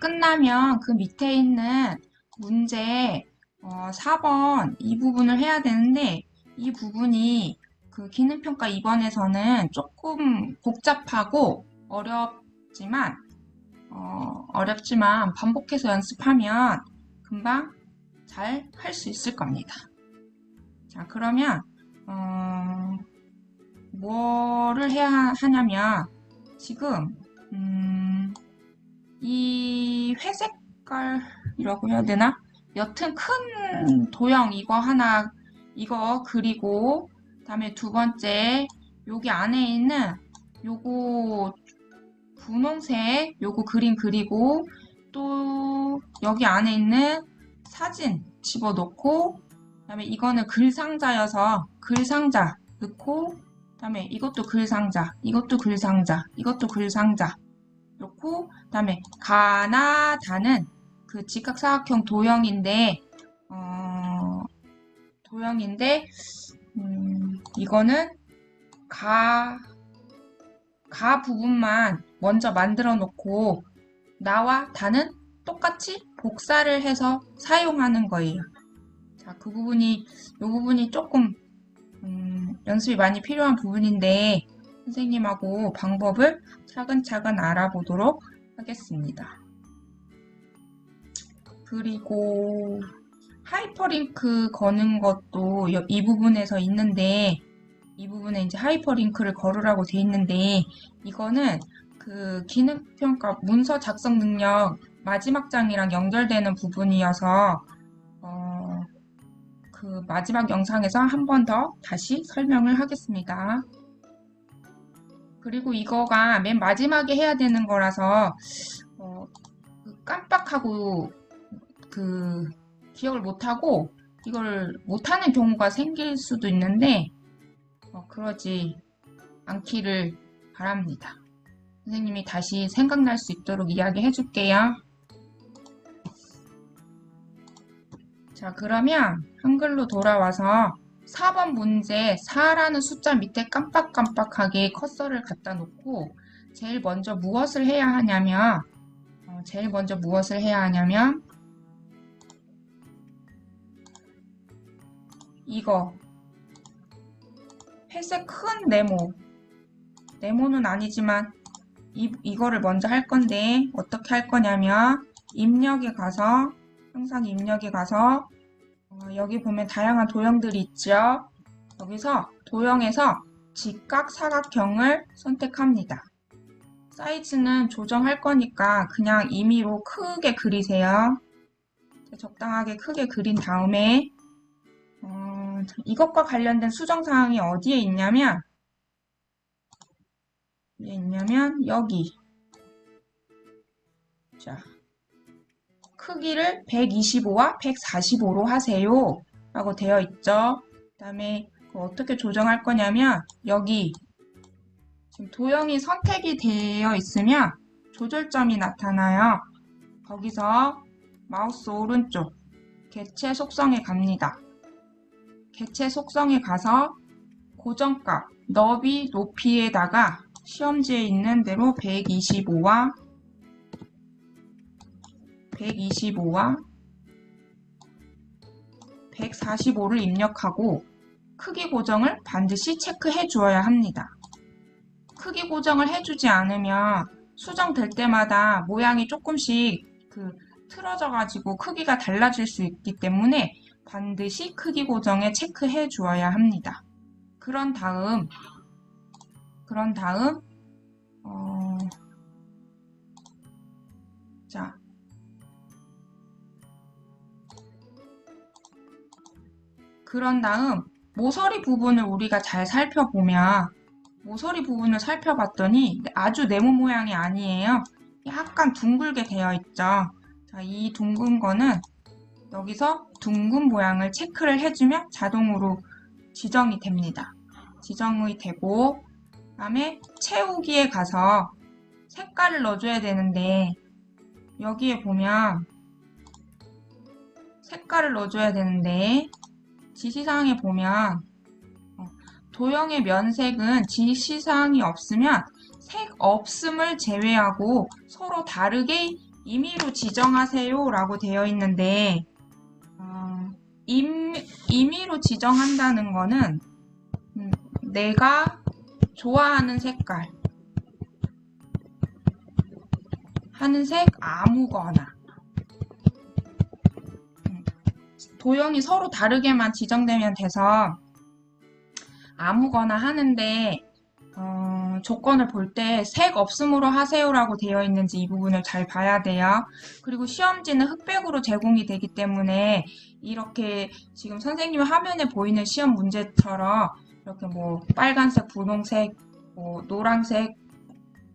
끝나면 그 밑에 있는 문제 어, 4번 이 부분을 해야 되는데 이 부분이 그 기능평가 2번에서는 조금 복잡하고 어렵지만 어, 어렵지만 반복해서 연습하면 금방 잘 할 수 있을 겁니다. 자, 그러면 어, 뭐를 해야 하냐면 지금 음, 이 회색깔이라고 해야 되나? 여튼 큰 도형 이거 하나 이거 그리고 그다음에 두 번째 여기 안에 있는 요거 분홍색 요거 그림 그리고 또 여기 안에 있는 사진 집어넣고 그다음에 이거는 글상자여서 글상자 넣고 그다음에 이것도 글상자 이것도 글상자 이것도 글상자 넣고 그다음에 가나다는 그 직각사각형 도형인데 어, 도형인데 음, 이거는 가, 가 부분만 먼저 만들어 놓고 나와 다는 똑같이 복사를 해서 사용하는 거예요. 자, 그 부분이, 이 부분이 조금, 음, 연습이 많이 필요한 부분인데, 선생님하고 방법을 차근차근 알아보도록 하겠습니다. 그리고, 하이퍼링크 거는 것도 이 부분에서 있는데, 이 부분에 이제 하이퍼링크를 걸으라고 돼 있는데, 이거는 그 기능평가 문서 작성 능력 마지막 장이랑 연결되는 부분이어서 어, 그 마지막 영상에서 한 번 더 다시 설명을 하겠습니다. 그리고 이거가 맨 마지막에 해야 되는 거라서 어, 그 깜빡하고 그 기억을 못하고 이걸 못하는 경우가 생길 수도 있는데 어, 그러지 않기를 바랍니다. 선생님이 다시 생각날 수 있도록 이야기해 줄게요. 자, 그러면 한글로 돌아와서 4번 문제 4라는 숫자 밑에 깜빡깜빡하게 커서를 갖다 놓고 제일 먼저 무엇을 해야 하냐면 어, 제일 먼저 무엇을 해야 하냐면 이거. 회색 큰 네모. 네모는 아니지만 이, 이거를 먼저 할 건데 어떻게 할 거냐면 입력에 가서 항상 입력에 가서 어, 여기 보면 다양한 도형들이 있죠. 여기서 도형에서 직각 사각형을 선택합니다. 사이즈는 조정할 거니까 그냥 임의로 크게 그리세요. 적당하게 크게 그린 다음에 어, 이것과 관련된 수정사항이 어디에 있냐면 있냐면 여기 자 크기를 125와 145로 하세요. 라고 되어 있죠. 그 다음에 어떻게 조정할 거냐면 여기 지금 도형이 선택이 되어 있으면 조절점이 나타나요. 거기서 마우스 오른쪽 개체 속성에 갑니다. 개체 속성에 가서 고정값 너비 높이에다가 시험지에 있는 대로 125와 125와 145를 입력하고 크기 고정을 반드시 체크해 주어야 합니다. 크기 고정을 해주지 않으면 수정될 때마다 모양이 조금씩 그 틀어져 가지고 크기가 달라질 수 있기 때문에 반드시 크기 고정에 체크해 주어야 합니다. 그런 다음 그런 다음 어, 자 그런 다음 모서리 부분을 우리가 잘 살펴보면 모서리 부분을 살펴봤더니 아주 네모 모양이 아니에요. 약간 둥글게 되어 있죠. 자, 이 둥근 거는 여기서 둥근 모양을 체크를 해주면 자동으로 지정이 됩니다. 지정이 되고 다음에 채우기에 가서 색깔을 넣어줘야 되는데 여기에 보면 색깔을 넣어줘야 되는데 지시사항에 보면 어, 도형의 면색은 지시사항이 없으면 색 없음을 제외하고 서로 다르게 임의로 지정하세요 라고 되어 있는데 어, 임, 임의로 지정한다는 거는 음, 내가 좋아하는 색깔 하는 색 아무거나 도형이 서로 다르게만 지정되면 돼서 아무거나 하는데 어, 조건을 볼 때 색 없음으로 하세요라고 되어 있는지 이 부분을 잘 봐야 돼요. 그리고 시험지는 흑백으로 제공이 되기 때문에 이렇게 지금 선생님 화면에 보이는 시험 문제처럼 이렇게 뭐 빨간색, 분홍색, 뭐 노란색,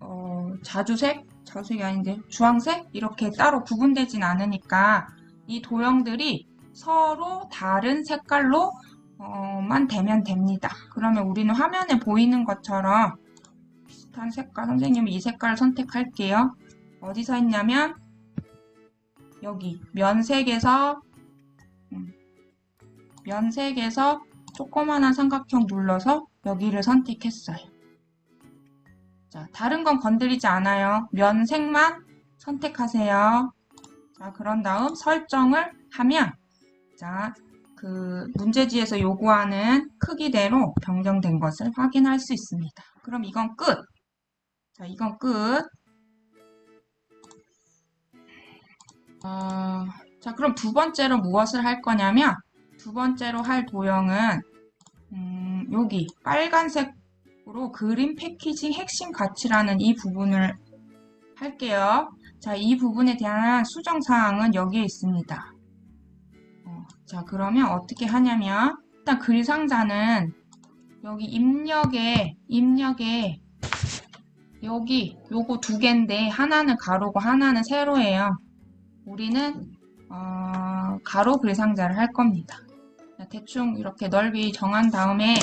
어, 자주색, 자주색이 아닌데 주황색 이렇게 따로 구분되진 않으니까 이 도형들이 서로 다른 색깔로 어, 만 되면 됩니다. 그러면 우리는 화면에 보이는 것처럼 비슷한 색깔, 선생님은 이 색깔을 선택할게요. 어디서 했냐면 여기 면색에서 음, 면색에서 조그만한 삼각형 눌러서 여기를 선택했어요. 자, 다른 건 건드리지 않아요. 면색만 선택하세요. 자, 그런 다음 설정을 하면 자, 그 문제지에서 요구하는 크기대로 변경된 것을 확인할 수 있습니다. 그럼 이건 끝. 자, 이건 끝. 어, 자, 그럼 두 번째로 무엇을 할 거냐면 두 번째로 할 도형은 음, 여기 빨간색으로 그림 패키징 핵심 가치라는 이 부분을 할게요. 자, 이 부분에 대한 수정사항은 여기에 있습니다. 어, 자, 그러면 어떻게 하냐면 일단 글 상자는 여기 입력에 입력에 여기 요거 두 개인데 하나는 가로고 하나는 세로예요. 우리는 어, 가로 글 상자를 할 겁니다. 자, 대충 이렇게 넓이 정한 다음에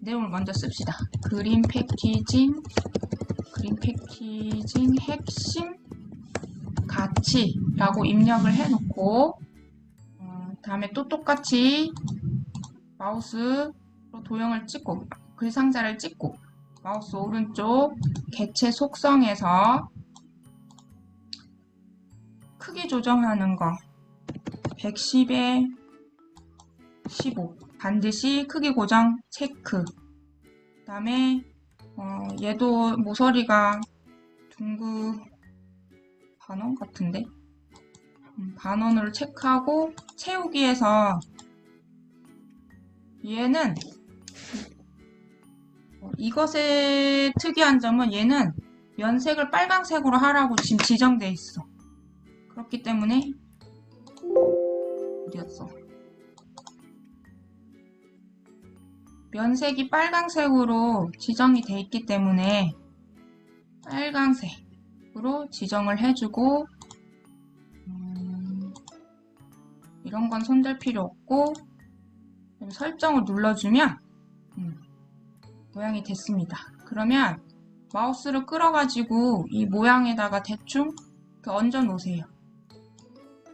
내용을 먼저 씁시다. 그림 패키징 그림 패키징 핵심 가치라고 입력을 해놓고 어, 다음에 또 똑같이 마우스로 도형을 찍고 글 상자를 찍고 마우스 오른쪽 개체 속성에서 크기 조정하는 거. 110에 15 반드시 크기 고정 체크. 그 다음에 어, 얘도 모서리가 둥구 반원 같은데? 음, 반원으로 체크하고 채우기에서 얘는 어, 이것의 특이한 점은 얘는 면색을 빨간색으로 하라고 지금 지정돼 있어. 그렇기 때문에 어디였어? 면색이 빨간색으로 지정이 돼 있기 때문에 빨간색으로 지정을 해주고 이런 건 손댈 필요 없고 설정을 눌러주면 음, 모양이 됐습니다. 그러면 마우스를 끌어가지고 이 모양에다가 대충 얹어 놓으세요.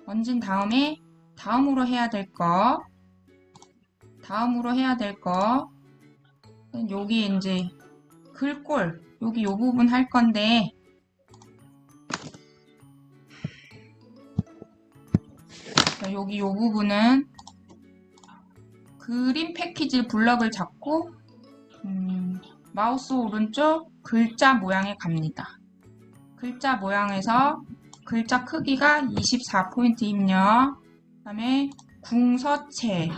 얹은 다음에 다음으로 해야 될 거, 다음으로 해야 될 거, 여기 이제 글꼴, 여기 요 부분 할 건데, 자, 여기 요 부분은 그림 패키지 블럭을 잡고 음, 마우스 오른쪽 글자 모양에 갑니다. 글자 모양에서 글자 크기가 24포인트 입력 그 다음에 궁서체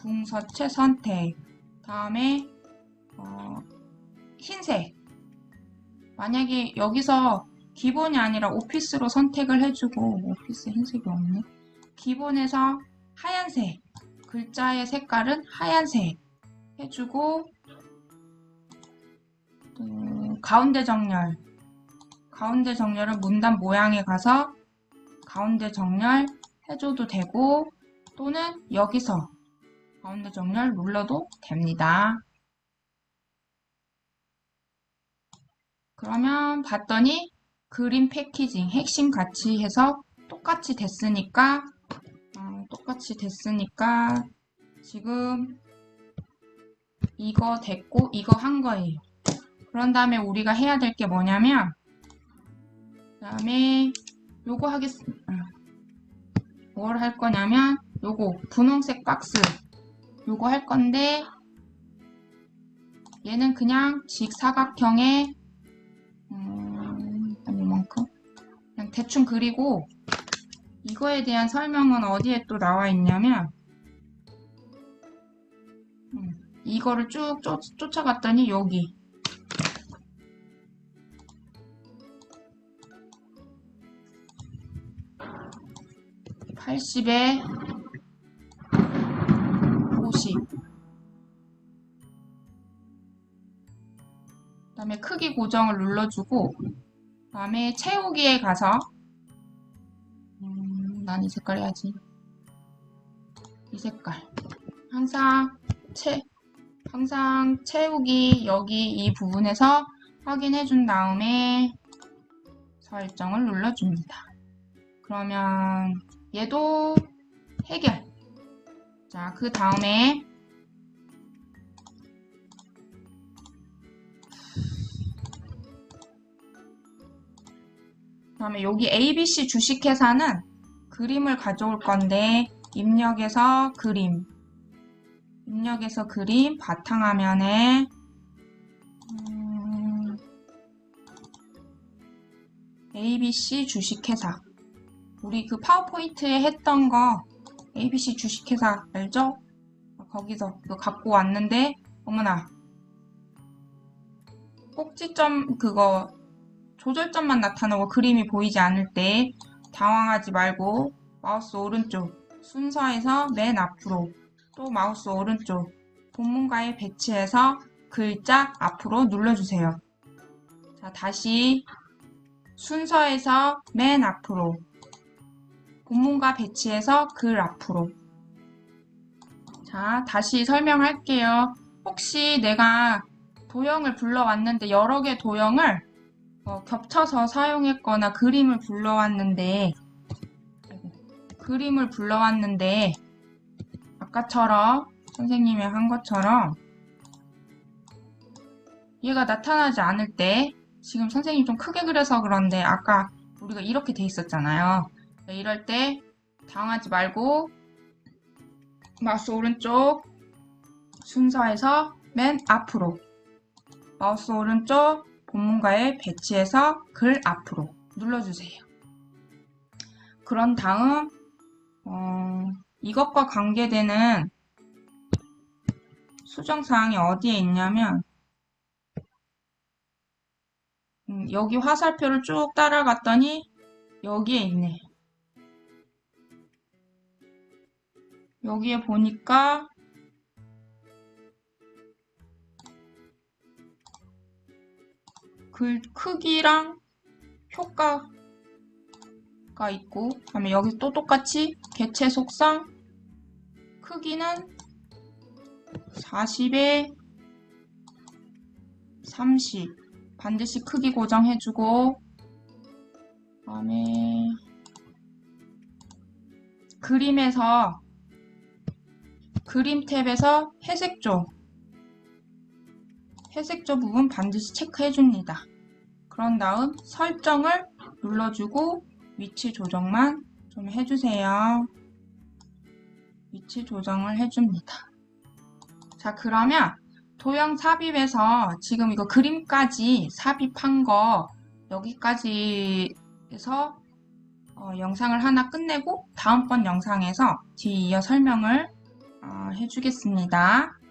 궁서체 선택 다음에 어, 흰색 만약에 여기서 기본이 아니라 오피스로 선택을 해주고 오피스 흰색이 없네 기본에서 하얀색 글자의 색깔은 하얀색 해주고 또 가운데 정렬 가운데 정렬은 문단 모양에 가서 가운데 정렬 해줘도 되고 또는 여기서 가운데 정렬 눌러도 됩니다. 그러면 봤더니 그림 패키징 핵심 같이 해서 똑같이 됐으니까 어, 똑같이 됐으니까 지금 이거 됐고 이거 한 거예요. 그런 다음에 우리가 해야 될 게 뭐냐면 다음에 요거 하겠습니다. 뭘 할 거냐면 요거 분홍색 박스 요거 할 건데 얘는 그냥 직사각형의 음, 한 요만큼 그냥 대충 그리고 이거에 대한 설명은 어디에 또 나와 있냐면 음, 이거를 쭉 쫓, 쫓아갔더니 여기 80에 50. 그 다음에 크기 고정을 눌러주고, 그 다음에 채우기에 가서, 음, 난 이 색깔 해야지. 이 색깔. 항상 채, 항상 채우기 여기 이 부분에서 확인해 준 다음에 설정을 눌러줍니다. 그러면 얘도 해결. 자, 그 다음에 그다음에 여기 ABC 주식회사는 그림을 가져올 건데 입력에서 그림. 입력에서 그림 바탕화면에 음, ABC 주식회사. 우리 그 파워포인트에 했던 거 ABC 주식회사 알죠? 거기서 이거 갖고 왔는데 어머나. 꼭지점 그거 조절점만 나타나고 그림이 보이지 않을 때 당황하지 말고 마우스 오른쪽 순서에서 맨 앞으로 또 마우스 오른쪽 본문가에 배치해서 글자 앞으로 눌러주세요. 자 다시 순서에서 맨 앞으로 본문과 배치해서 글 앞으로. 자, 다시 설명할게요. 혹시 내가 도형을 불러왔는데 여러 개 도형을 어, 겹쳐서 사용했거나 그림을 불러왔는데 그림을 불러왔는데 아까처럼 선생님이 한 것처럼 얘가 나타나지 않을 때 지금 선생님 좀 크게 그려서 그런데 아까 우리가 이렇게 돼 있었잖아요. 네, 이럴 때 당하지 말고 마우스 오른쪽 순서에서 맨 앞으로 마우스 오른쪽 본문가에 배치해서 글 앞으로 눌러주세요. 그런 다음 어, 이것과 관계되는 수정사항이 어디에 있냐면 음, 여기 화살표를 쭉 따라갔더니 여기에 있네. 여기에 보니까 글 크기랑 효과가 있고 그다음에 여기 또 똑같이 개체 속성 크기는 40에 30 반드시 크기 고정해주고 그다음에 그림에서 그림 탭에서 회색조 회색조 부분 반드시 체크해 줍니다. 그런 다음 설정을 눌러주고 위치 조정만 좀 해주세요. 위치 조정을 해줍니다. 자 그러면 도형 삽입에서 지금 이거 그림까지 삽입한 거 여기까지 해서 어, 영상을 하나 끝내고 다음번 영상에서 뒤이어 설명을 어, 해주겠습니다.